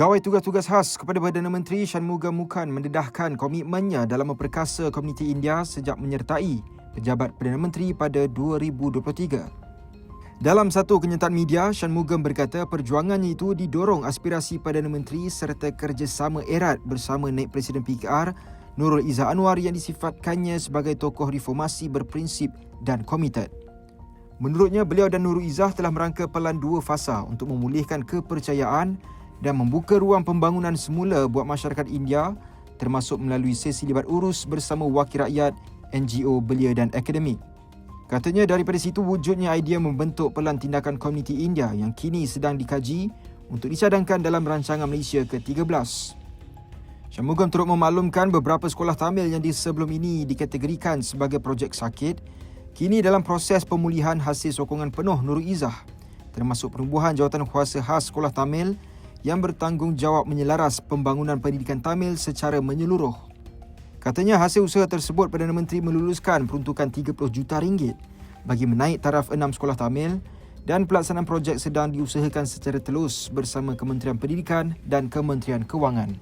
Pegawai tugas-tugas khas kepada Perdana Menteri Shanmugam Mukhan mendedahkan komitmennya dalam memperkasa komuniti India sejak menyertai pejabat Perdana Menteri pada 2023. Dalam satu kenyataan media, Shanmugam berkata perjuangannya itu didorong aspirasi Perdana Menteri serta kerjasama erat bersama Naib Presiden PKR Nurul Izzah Anwar yang disifatkannya sebagai tokoh reformasi berprinsip dan komited. Menurutnya, beliau dan Nurul Izzah telah merangka pelan dua fasa untuk memulihkan kepercayaan dan membuka ruang pembangunan semula buat masyarakat India termasuk melalui sesi libat urus bersama wakil rakyat, NGO, belia dan akademik. Katanya daripada situ wujudnya idea membentuk pelan tindakan komuniti India yang kini sedang dikaji untuk dicadangkan dalam rancangan Malaysia ke-13. Shanmugam turut memaklumkan beberapa sekolah Tamil yang di sebelum ini dikategorikan sebagai projek sakit kini dalam proses pemulihan hasil sokongan penuh Nurul Izzah termasuk penubuhan jawatan kuasa khas sekolah Tamil yang bertanggungjawab menyelaras pembangunan pendidikan Tamil secara menyeluruh. Katanya hasil usaha tersebut Perdana Menteri meluluskan peruntukan 30 juta ringgit bagi menaik taraf 6 sekolah Tamil dan pelaksanaan projek sedang diusahakan secara telus bersama Kementerian Pendidikan dan Kementerian Kewangan.